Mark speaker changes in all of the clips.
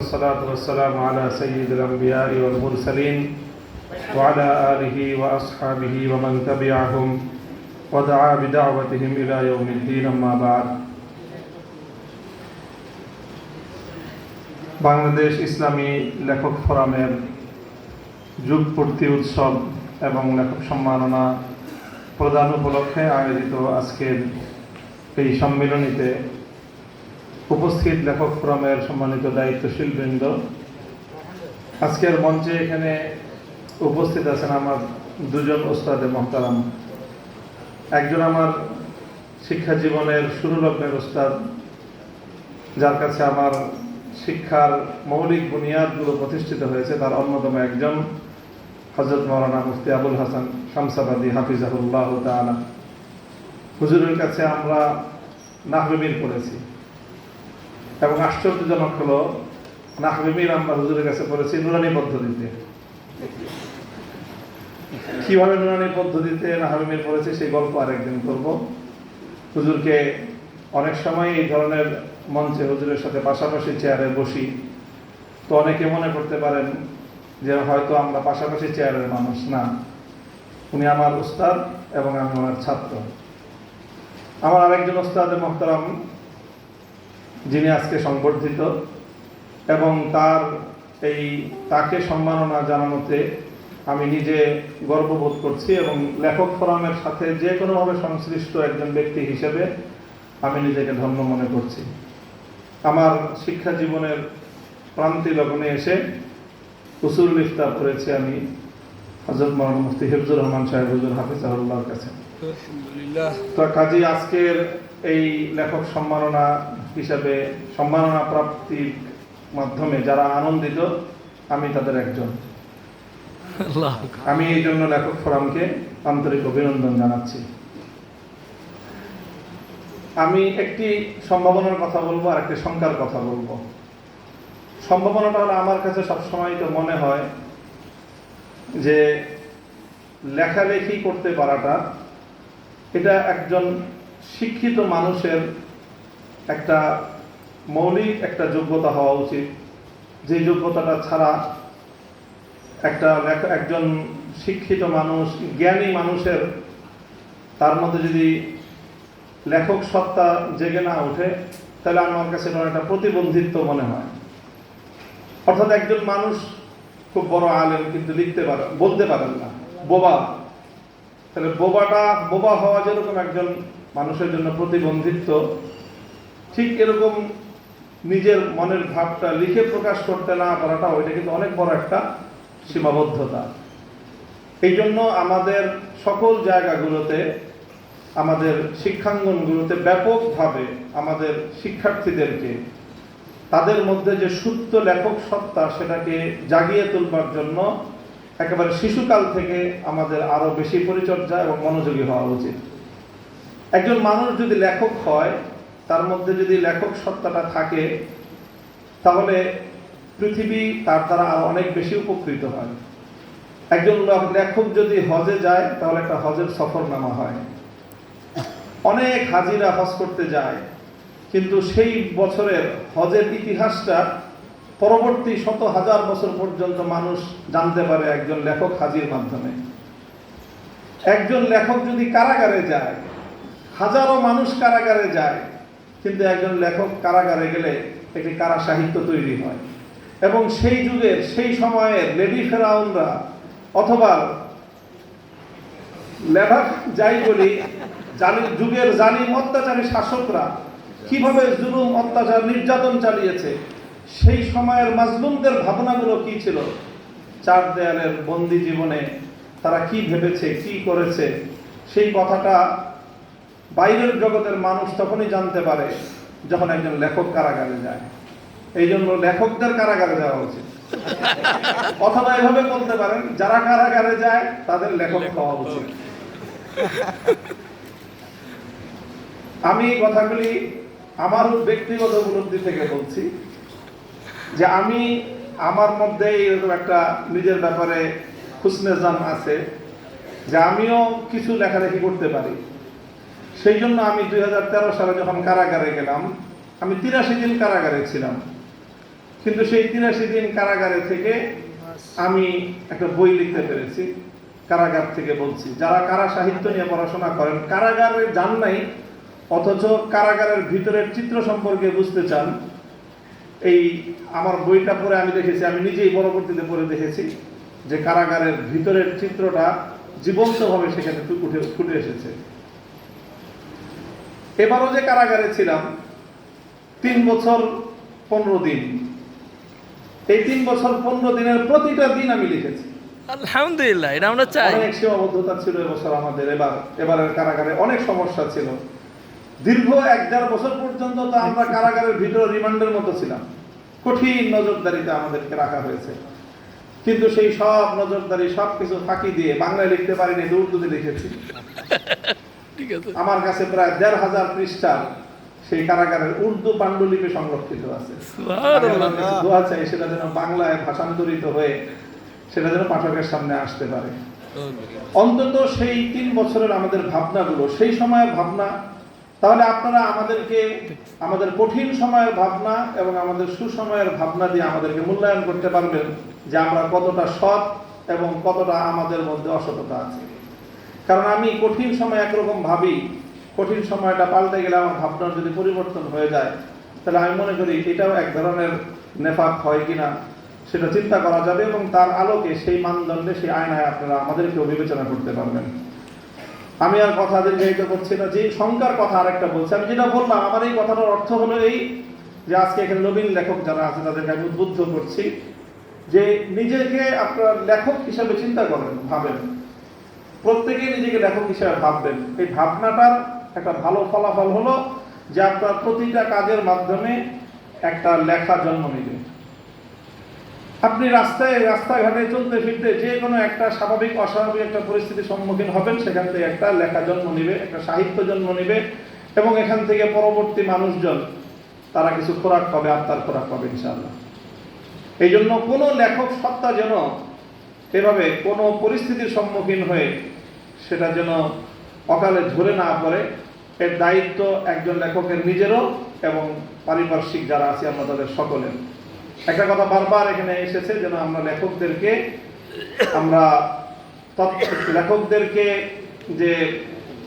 Speaker 1: والصلاة والسلام على سيد الأنبياء والمرسلين وعلى آله وأصحابه ومن تبعهم ودعا بدعوتهم إلى يوم الدين أما بعد বাংলাদেশ ইসলামী লেখক ফোরামের যুগ পূর্তি উৎসব এবং লেখক সম্মাননা প্রদান উপলক্ষে আয়োজিত আজকের এই সম্মেলনীতে উপস্থিত লেখক ফোরামের সম্মানিত দায়িত্বশীল বৃন্দ আজকের মঞ্চে এখানে উপস্থিত আছেন আমার দুজন ওস্তাদে মহতারাম। একজন আমার শিক্ষা জীবনের শুরু লগ্নের ওস্তাদ, যার কাছে আমার শিক্ষার মৌলিক বুনিয়াদগুলো প্রতিষ্ঠিত হয়েছে, তার অন্যতম একজন হজরত মৌলানা মুফতি আবুল হাসান শামসাবাদী হাফিজাহুল্লাহ তাআলা। হুজুরের কাছে আমরা নাহবিমির পড়েছি। এবং আশ্চর্যজনক হলো নাহবিমির আমরা হুজুরের কাছে পড়েছি নুরানি পদ্ধতিতে। কীভাবে নুরানি পদ্ধতিতে নাহবিমির পড়েছি সেই গল্প আরেকদিন করব। হুজুরকে অনেক সময় এই ধরনের মঞ্চে হুজুরের সাথে পাশাপাশি চেয়ারে বসি। তো অনেকে মনে করতে পারেন যে হয়তো আমরা পাশাপাশি চেয়ারের মানুষ না। উনি আমার উস্তাদ এবং আমি ওনার ছাত্র। আমার আরেকজন ওস্তাদ মোহতারাম যিনি আজকে সংবর্ধিত এবং তার এই তাকে সম্মাননা জানানোতে আমি নিজে গর্ববোধ করছি এবং লেখক ফোরামের সাথে যে কোনোভাবে সংশ্লিষ্ট একজন ব্যক্তি হিসেবে আমি নিজেকে ধন্য মনে করছি। আমার শিক্ষা জীবনের প্রান্তি লগ্নে এসে উসুল ইফতার করেছি আমি হজরত মৌলানা মুফতি হিফজুর রহমান সাহেব হুজুর হাফিজাহুল্লাহর কাছে। তো কাজী আজকের এই লেখক সম্মাননা হিসাবে সম্মাননা প্রাপ্তির মাধ্যমে যারা আনন্দিত আমি তাদের একজন। আমি এই জন্য লেখক ফোরামকে আন্তরিক অভিনন্দন জানাচ্ছি। আমি একটি সম্ভাবনার কথা বলব আর একটি শঙ্কার কথা বলব। সম্ভাবনাটা হলো আমার কাছে সবসময় তো মনে হয় যে লেখালেখি করতে পারাটা এটা একজন শিক্ষিত মানুষের একটা মৌলিক একটা যোগ্যতা হওয়া উচিত। যে যোগ্যতাটা ছাড়া একটা একজন শিক্ষিত মানুষ, জ্ঞানী মানুষের তার মধ্যে যদি লেখক সত্তা জেগে না ওঠে, তাহলে আমার কাছে এটা একটা প্রতিবন্ধিত্ব মনে হয়। অর্থাৎ একজন মানুষ খুব বড় আলেম, কিন্তু লিখতে পারে, বলতে পারেন না। বোবা। তাহলে বোবাটা, বোবা হওয়া যেরকম একজন মানুষের জন্য প্রতিবন্ধিত্ব ঠিক এরকম নিজের মনের ভাবটা লিখে প্রকাশ করতে না পারাটা ওইটা কিন্তু অনেক বড় একটা সীমাবদ্ধতা। এই জন্য আমাদের সকল জায়গাগুলোতে, আমাদের শিক্ষাঙ্গনগুলোতে ব্যাপকভাবে আমাদের শিক্ষার্থীদেরকে, তাদের মধ্যে যে সুপ্ত লেখক সত্তা সেটাকে জাগিয়ে তুলবার জন্য একেবারে শিশুকাল থেকে আমাদের আরও বেশি পরিচর্যা এবং মনোযোগী হওয়া উচিত। একজন মানুষ যদি লেখক হয় তার মধ্যে যদি লেখক সত্তাটা থাকে, তাহলে পৃথিবী তার দ্বারা আরও অনেক বেশি উপকৃত হয়। একজন লেখক যদি হজে যায়, তাহলে একটা হজের সফরনামা হয়। অনেক হাজিরা হজ করতে যায়, কিন্তু সেই বছরের হজের ইতিহাসটা পরবর্তী শত হাজার বছর পর্যন্ত মানুষ জানতে পারে একজন লেখক হাজির মাধ্যমে। একজন লেখক যদি কারাগারে যায়, হাজারো মানুষ কারাগারে যায় কিন্তু একজন লেখক কারাগারে গেলে একটি কারা সাহিত্য তৈরি হয়। এবং সেই যুগের, সেই সময়ের লেডি ফেরাউনরা অথবা লেখক যাই বলি জালি যুগের জালিম অত্যাচারী শাসকরা কীভাবে জুলুম, অত্যাচার, নির্যাতন চালিয়েছে, সেই সময়ের মাজলুমদের ভাবনাগুলো কি ছিল? চার দেয়ালের বন্দি জীবনে তারা কি ভেবেছে, কি করেছে? সেই কথাটা বাইরের জগতের মানুষ তখনই জানতে পারে যখন একজন লেখক কারাগারে যায়। এই জন্য লেখকদের কারাগারে যাওয়া উচিত। অথবা এভাবে বলতে পারেন, যারা কারাগারে যায়, তাদের লেখক হওয়া উচিত। আমি কথাগুলি আমার ব্যক্তিগত উপলব্ধি থেকে বলছি যে আমি আমার মধ্যে এরকম একটা নিজের ব্যাপারে খুশনেজান আছে যে আমিও কিছু লেখালেখি করতে পারি। সেই জন্য আমি দুই হাজার তেরো সালে যখন কারাগারে গেলাম, আমি তিরাশি দিন কারাগারে ছিলাম। কিন্তু সেই তিরাশি দিন কারাগারে থেকে আমি একটা বই লিখতে পেরেছি, কারাগার থেকে বলছি। যারা কারা সাহিত্য নিয়ে পড়াশোনা করেন, কারাগারে যান নাই, অথচ কারাগারের ভিতরের চিত্র সম্পর্কে বুঝতে চান। এই আমার বইটা পড়ে আমি দেখেছি, আমি নিজেই পরবর্তীতে পড়ে দেখেছি যে কারাগারের ভিতরের চিত্রটা জীবন্তভাবে সেখানে ফু- উঠে ফুটে এসেছে। এবারও যে কারাগারে ছিলাম তিন বছর পনেরো দিন। এই তিন বছর পনেরো দিনের প্রতিটা দিন আমি লিখেছি।
Speaker 2: আলহামদুলিল্লাহ এটা আমরা চাই।
Speaker 1: অনেক সীমাবদ্ধতা ছিল এবছর আমাদের এবার এবারের কারাগারে অনেক সমস্যা ছিল। দীর্ঘ এক দেড় বছর পর্যন্ত তো আমরা কারাগারের ভিতরে রিমান্ডের মতো ছিলাম। কঠিন নজরদারিতে আমাদেরকে রাখা হয়েছে। কিন্তু সেই সব নজরদারি সব কিছু ফাঁকি দিয়ে বাংলায় লিখতে পারিনি উর্দুতে লিখেছি।
Speaker 2: ঠিক আছে।
Speaker 1: আমার কাছে প্রায় দেড় হাজার পৃষ্ঠার সেই কারাগারের উর্দু পাণ্ডুলিপি সংরক্ষিত আছে। দোয়া চাই সেটা যেন বাংলায় ভাষান্তরিত হয়ে সেটা যেন পাঠকের সামনে আসতে পারে। অন্তত সেই তিন বছরের আমাদের ভাবনাগুলো সেই সময়ের ভাবনা তাহলে আপনারা আমাদেরকে আমাদের কঠিন সময়ের ভাবনা এবং আমাদের সুসময়ের ভাবনা দিয়ে আমাদেরকে মূল্যায়ন করতে পারবেন যে আমরা কতটা সৎ এবং কতটা আমাদের মধ্যে অসততা আছে। কারণ আমি কঠিন সময় একরকম ভাবি, কঠিন সময়টা পাল্টে গেলে আমার ভাবনার যদি পরিবর্তন হয়ে যায়, তাহলে আমি মনে করি এটাও এক ধরনের নেফাক হয় কিনা সেটা চিন্তা করা যাবে এবং তার আলোকে সেই মানদণ্ডে, সেই আয়নায় আপনারা আমাদেরকেও বিবেচনা করতে পারবেন। আমি আর কথা দীর্ঘায়িত করছি না, যে শঙ্কার কথা আরেকটা বলছি। আমি যেটা বললাম, আমার এই কথাটার অর্থ হলো এই যে আজকে এখানে নবীন লেখক যারা আছে তাদেরকে আমি উদ্বুদ্ধ করছি যে নিজেকে আপনার লেখক হিসাবে চিন্তা করেন, ভাবেন। প্রত্যেকেই নিজেকে লেখক হিসাবে ভাববেন। এই ভাবনাটার একটা ভালো ফলাফল হলো যে আপনার প্রতিটা কাজের মাধ্যমে একটা লেখা জন্ম নিবে। আপনি রাস্তায়, রাস্তাঘাটে চলতে ফিরতে যে কোনো একটা স্বাভাবিক, অস্বাভাবিক একটা পরিস্থিতির সম্মুখীন হবেন, সেখান থেকে একটা লেখা জন্ম নিবে, একটা সাহিত্য জন্ম নিবে এবং এখান থেকে পরবর্তী মানুষজন, তারা কিছু খোরাক পাবে, আত্মার খোরাক পাবে ইনশাআল্লাহ। এই জন্য কোনো লেখক সত্তা যেন এভাবে কোনো পরিস্থিতির সম্মুখীন হয়ে সেটা যেন অকালে ঝরে না পড়ে, এর দায়িত্ব একজন লেখকের নিজেরও এবং পারিপার্শ্বিক যারা আছে আমরা তাদের সকলের। একটা কথা বারবার এখানে এসেছে যেন আমরা লেখকদেরকে আমরা লেখকদেরকে যে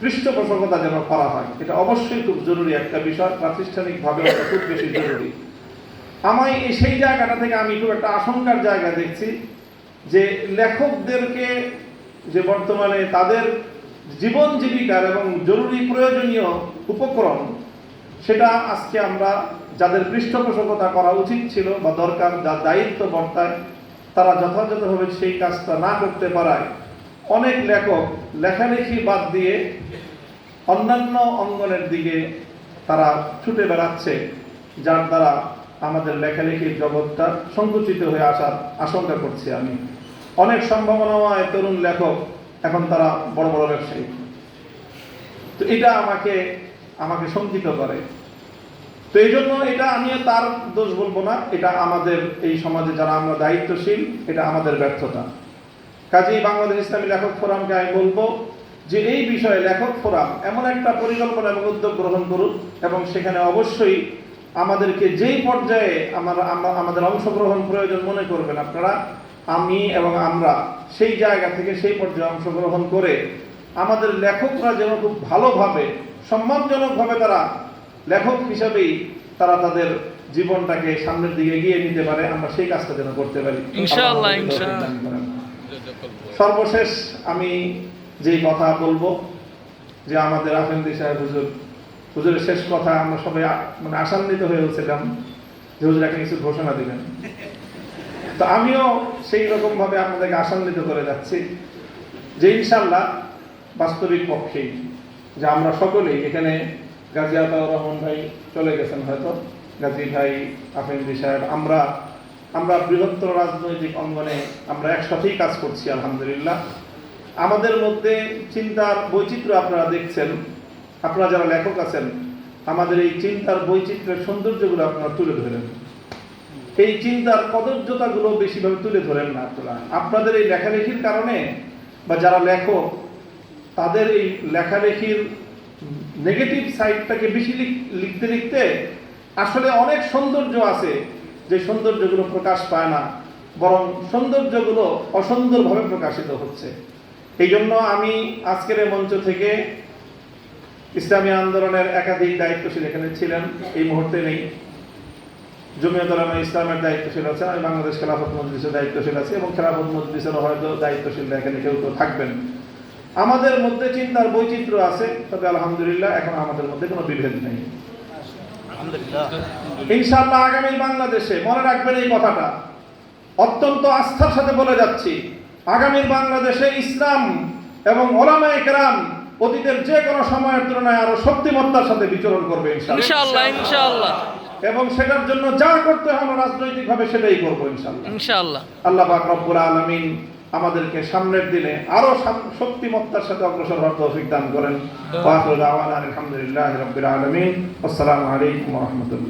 Speaker 1: পৃষ্ঠপোষকতা যেন করা হয়, এটা অবশ্যই খুব জরুরি একটা বিষয়, প্রাতিষ্ঠানিকভাবে খুব বেশি জরুরি। আমায় সেই জায়গাটা থেকে আমি খুব একটা আশঙ্কার জায়গা দেখছি যে লেখকদেরকে যে বর্তমানে তাদের জীবন জীবিকার এবং জরুরি প্রয়োজনীয় উপকরণ, সেটা আজকে আমরা যাদের পৃষ্ঠপোষকতা করা উচিত ছিল বা দরকার যার দায়িত্ব বর্তায়, তারা যথাযথভাবে সেই কাজটা না করতে পারায়, অনেক লেখক লেখালেখি বাদ দিয়ে অন্যান্য অঙ্গনের দিকে তারা ছুটে বেড়াচ্ছে, যার দ্বারা আমাদের লেখালেখির জগৎটা সংকুচিত হয়ে আসার আশঙ্কা করছি আমি। অনেক সম্ভাবনাময় তরুণ লেখক এখন তারা বড় বড় ব্যবসায়ী। তো এটা আমাকে আমাকে শঙ্কিত করে। তো এই জন্য এটা আমিও তার দোষ বলব না। এটা আমাদের এই সমাজে যারা আমরা দায়িত্বশীল, এটা আমাদের ব্যর্থতা। কাজেই বাংলাদেশ ইসলামী লেখক ফোরামকে আমি বলব যে এই বিষয়ে লেখক ফোরাম এমন একটা পরিকল্পনা এবং উদ্যোগ গ্রহণ করুন এবং সেখানে অবশ্যই আমাদেরকে যেই পর্যায়ে আমরা আমরা আমাদের অংশগ্রহণ প্রয়োজন মনে করবেন আপনারা আমি এবং আমরা সেই জায়গা থেকে সেই পর্যায়ে অংশগ্রহণ করে আমাদের লেখকরা যেন খুব ভালোভাবে সম্মানজনকভাবে তারা লেখক হিসাবেই তারা তাদের জীবনটাকে সামনের দিকে এগিয়ে নিতে পারে আমরা সেই কাজটা যেন করতে পারি। সর্বশেষ আমি যেই কথা বলব যে আমাদের আফেন্দি সাহেব হুজুর হুজুরের শেষ কথা আমরা সবাই মানে আশান্বিত হয়ে উঠছিলাম যে হুজুর একটা কিছু ঘোষণা দিবেন। তো আমিও সেই রকম ভাবে আপনাদেরকে আশান্বিত করে যাচ্ছি যে ইনশাল্লাহ বাস্তবিক পক্ষেই যে আমরা সকলেই এখানে গাজী আতাউর রহমান ভাই চলে গেছেন হয়তো। গাজী ভাই আফেন্দি সাহেব, আমরা আমরা বৃহত্তর রাজনৈতিক অঙ্গনে আমরা একসাথেই কাজ করছি, আলহামদুলিল্লাহ। আমাদের মধ্যে চিন্তার বৈচিত্র্য আপনারা দেখছেন। আপনারা যারা লেখক আছেন, আমাদের এই চিন্তার বৈচিত্র্যের সৌন্দর্যগুলো আপনারা তুলে ধরেন। এই চিন্তার কদর্যতাগুলো বেশিভাবে তুলে ধরেন না আপনারা। আপনাদের এই লেখালেখির কারণে বা যারা লেখক, তাদের এই লেখালেখির নেগেটিভ সাইডটাকে বেশি লিখ- লিখতে লিখতে আসলে অনেক সৌন্দর্য আছে যে সৌন্দর্যগুলো প্রকাশ পায় না, বরং সৌন্দর্যগুলো অসুন্দরভাবে প্রকাশিত হচ্ছে। এই জন্য আমি আজকের মঞ্চ থেকে ইসলামী আন্দোলনের একাধিক দায়িত্বশীল এখানে ছিলেন এই মুহূর্তে নেই। জমিয়ত উলামা ইসলামের দায়িত্বশীল আছে আমি বাংলাদেশ খেলাফত মজলিসের দায়িত্বশীল আছি এবং খেলাফত মজলিসের হয়তো এখানে কেউ থাকবেন। আমাদের মধ্যে চিন্তার বৈচিত্র্য আছে তবে আলহামদুলিল্লাহ এখন আমাদের মধ্যে কোনো বিভেদ নেই। ইনশাআল্লাহ আগামী বাংলাদেশে মনে রাখবেন এই কথাটা অত্যন্ত আস্থার সাথে বলে যাচ্ছি আগামীর বাংলাদেশে ইসলাম এবং ওলামায়ে কেরাম অতীতের যে কোনো সময়ের তুলনায় আরও শক্তিমত্তার সাথে বিচরণ করবে ইনশাআল্লাহ।
Speaker 2: ইনশাআল্লাহ
Speaker 1: এবং সেটার জন্য যা করতে হবে আমরা রাজনৈতিকভাবে সেটাই করব ইনশাআল্লাহ।
Speaker 2: ইনশাআল্লাহ।
Speaker 1: আল্লাহ পাক রব্বুল আলামিন আমাদেরকে সামনের দিনে আরও শক্তিমত্তার সাথে অগ্রসর হওয়ার তৌফিক দান করেন। আলহামদুলিল্লাহ রাব্বিল আলামিন। আসসালামু আলাইকুম রাহমাতুল্লাহ।